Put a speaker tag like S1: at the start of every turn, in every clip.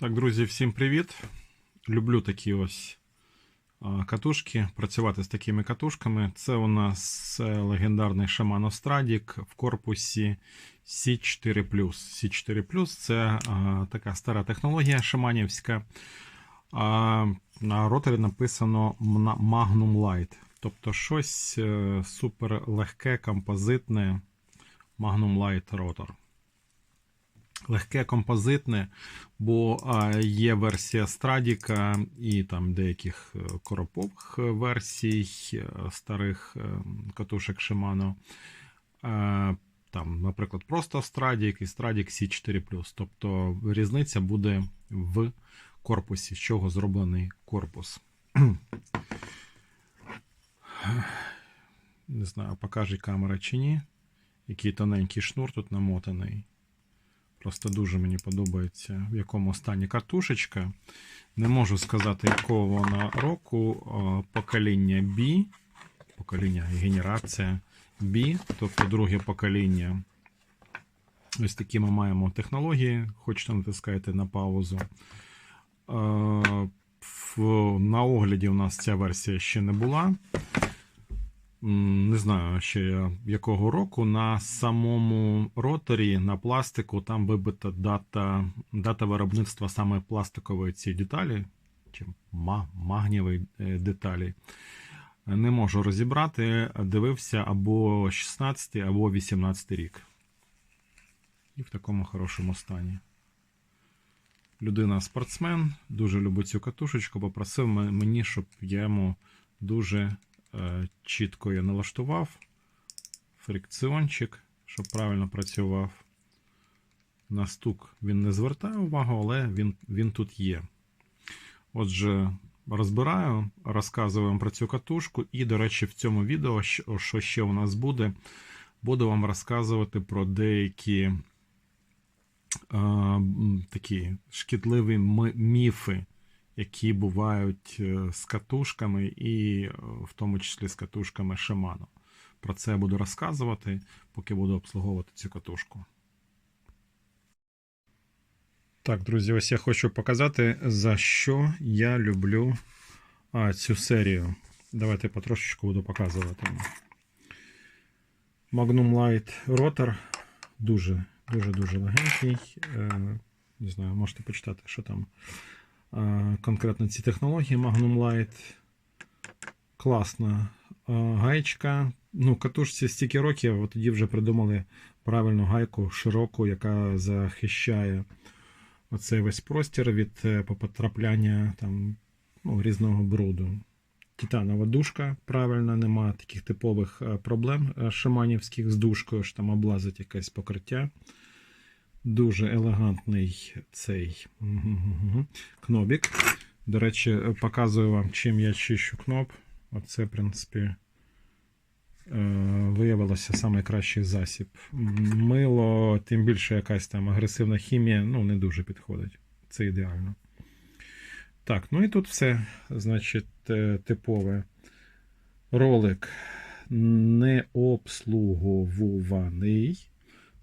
S1: Так, друзі, всім привіт. Люблю такі ось катушки, працювати з такими катушками. Це у нас е, легендарний Shimano Stradic в корпусі C4. C4 це а, така стара технологія шаманівська. А, на роторі написано Magnum Light. Тобто щось е, супер легке, композитне Magnum Light ротор. Легке композитне, бо є версія Страдіка і там деяких е, коропових е, версій е, старих катушек. Е, Там, наприклад, просто Страдік і Страдік C4. Тобто різниця буде в корпусі, з чого зроблений корпус. Не знаю, покаже камера чи ні. Який тоненький шнур тут намотаний. Просто дуже мені подобається, в якому стані картушечка. Не можу сказати, якого вона року. Покоління B, покоління генерація B, тобто друге покоління. Ось такі ми маємо технології. Хочете натискаєте на паузу. На огляді у нас ця версія ще не була. Не знаю ще якого року. На самому роторі на пластику там вибита дата, дата виробництва саме пластикової цієї деталі, чи ма- магнієвої е, деталі. Не можу розібрати. Дивився або 16, або 18 рік. І в такому хорошому стані. Людина спортсмен, дуже любить цю катушечку. Попросив мені, щоб я йому дуже чітко я налаштував. Фрикціончик, щоб правильно працював. На стук він не звертає увагу, але він, він тут є. Отже, розбираю, розказую вам про цю катушку. І, до речі, в цьому відео, що ще у нас буде, буду вам розказувати про деякі е, такі шкідливі міфи, які бувають е, з катушками, і е, в тому числі з катушками Shimano. Про це я буду розказувати, поки буду обслуговувати цю катушку. Так, друзі, ось я хочу показати, за що я люблю а, цю серію. Давайте потрошечку буду показувати. Magnum Light Rotor дуже, дуже, легенький. Е, не знаю, можете почитати, що там конкретно ці технології Magnum Light. Класна е, гаєчка. Ну, катушці стільки років, от тоді вже придумали правильну гайку широку, яка захищає оцей весь простір від е, потрапляння там, ну, різного бруду. Титанова дужка, правильно, нема таких типових е, проблем е, шаманівських з дужкою, що там облазить якесь покриття. Дуже елегантний цей кнобік. До речі, показую вам, чим я чищу кноп. Оце, в принципі, е, виявилося найкращий засіб. Мило, тим більше якась там агресивна хімія, ну, не дуже підходить. Це ідеально. Так, ну і тут все, значить, е, типове. Ролик не обслуговуваний.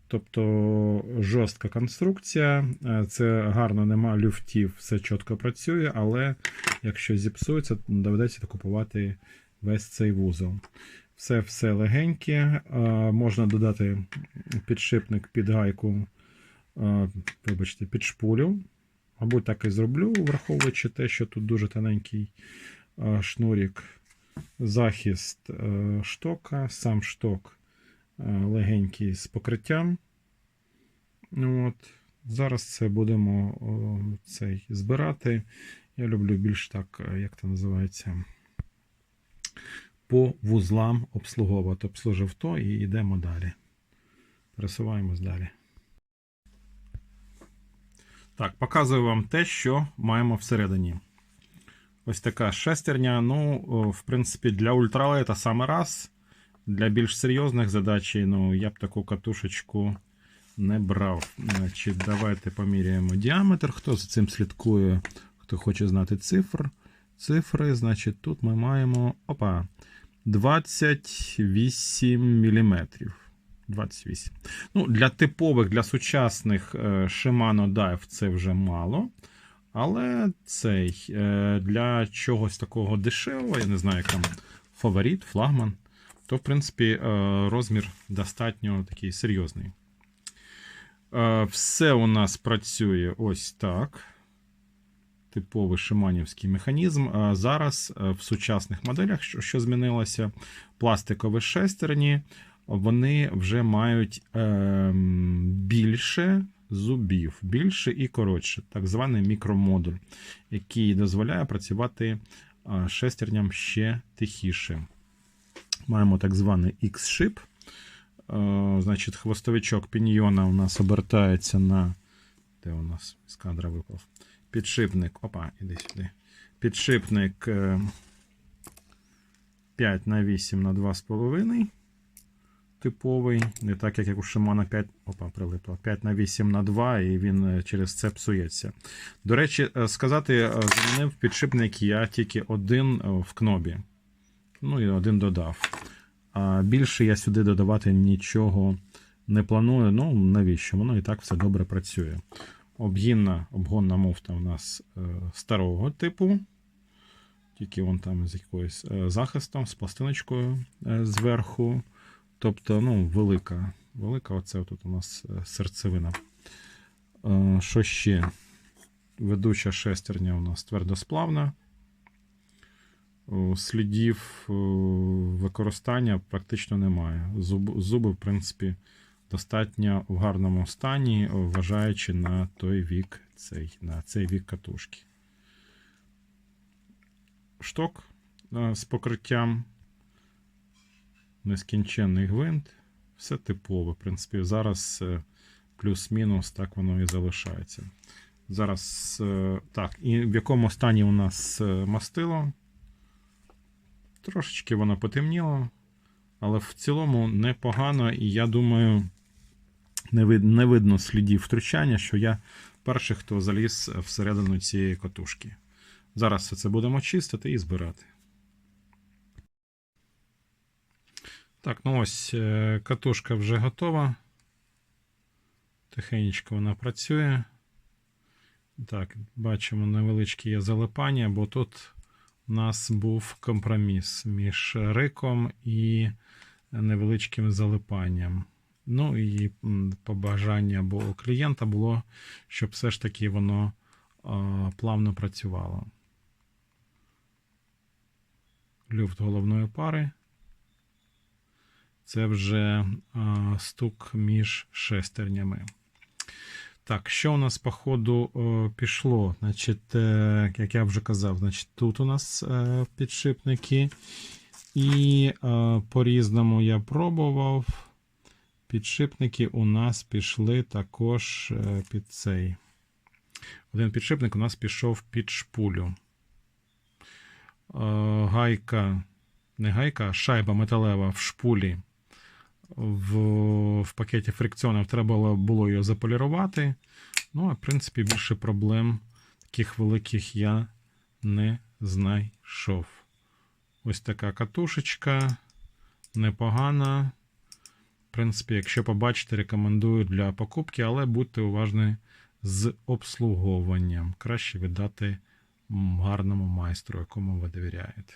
S1: Тобто жорстка конструкція, е, це гарно, нема люфтів, все чітко працює, але якщо зіпсується, доведеться купувати весь цей вузол. Все все легеньке. е, Можна додати підшипник під гайку, е, вибачте, під шпулю. Мабуть, так і зроблю, враховуючи те, що тут дуже тоненький шнурік, захист штока, сам шток легенький з покриттям. Ну, От. Зараз це будемо цей збирати. Я люблю більш так, е, як це називається, по вузлам обслуговувати. Обслужив то і йдемо далі. Пересуваємось далі. Так, показую вам те, що маємо всередині. Ось така шестерня. Ну, в принципі, для ультралайта саме раз. Для більш серйозних задач, ну, я б таку катушечку не брав. Значить, давайте поміряємо діаметр. Хто за цим слідкує, хто хоче знати цифр. Цифри, значить, тут ми маємо опа, 28 мм. 28. Ну, Для типових, для сучасних е, Shimano Dive це вже мало. Але цей е, для чогось такого дешевого, я не знаю, як там фаворит, флагман, то, в принципі, е, розмір достатньо такий серйозний. Е, Все у нас працює ось так. Типовий шиманівський механізм. Зараз е, в сучасних моделях, що, змінилося, пластикові шестерні, вони вже мають більше зубів, більше і коротше, так званий мікромодуль, який дозволяє працювати шестерням ще тихіше. Маємо так званий X-шип. Е, Значить, хвостовичок піньйона у нас обертається на. Де у нас з кадра випав? Підшипник. Опа, іди сюди. Підшипник е, 5 на 8 на 2,5. Типовий. Не так, як у Шимана 5. Опа, прилипло. 5 на 8 на 2, і він е, через це псується. До речі, е, сказати, е, замінив підшипник я тільки один е, в кнобі. Ну і один додав. Більше я сюди додавати нічого не планую. Ну, навіщо? Воно і так все добре працює. Обгінна обгонна муфта у нас е, старого типу. Тільки вон там з якоюсь е, захистом, з пластиночкою е, зверху. Тобто, ну, велика. Велика, оце тут у нас серцевина. Що ще? Ведуча шестерня у нас твердосплавна. О, Слідів використання практично немає. Зуб, зуби, в принципі, достатньо в гарному стані, вважаючи на той вік цей, на цей вік катушки. Шток е, з покриттям, нескінченний гвинт. Все типове. В принципі, зараз е, плюс-мінус так воно і залишається. Зараз е, так, і в якому стані у нас е, мастило? Трошечки воно потемніло, але в цілому непогано, і я думаю, не, вид, не видно слідів втручання, що я перший, хто заліз всередину цієї катушки. Зараз все це будемо чистити і збирати. Так, ну ось е, катушка вже готова. Тихенечко вона працює. Так, бачимо невеличке є залипання, бо тут у нас був компроміс між риком і невеличким залипанням. Ну і побажання або клієнта було, щоб все ж таки воно плавно працювало. Люфт головної пари. Це вже стук між шестернями. Так, що у нас по ходу о, пішло? Значить, е, як я вже казав, значить, тут у нас е, підшипники. І е, по-різному я пробував. Підшипники у нас пішли також е, під цей. Один підшипник у нас пішов під шпулю. Е, гайка, не гайка, шайба металева в шпулі в, в пакеті фрикціонів треба було, його заполірувати. Ну, а в принципі, більше проблем таких великих я не знайшов. Ось така катушечка, непогана. В принципі, якщо побачите, рекомендую для покупки, але будьте уважні з обслуговуванням. Краще віддати гарному майстру, якому ви довіряєте.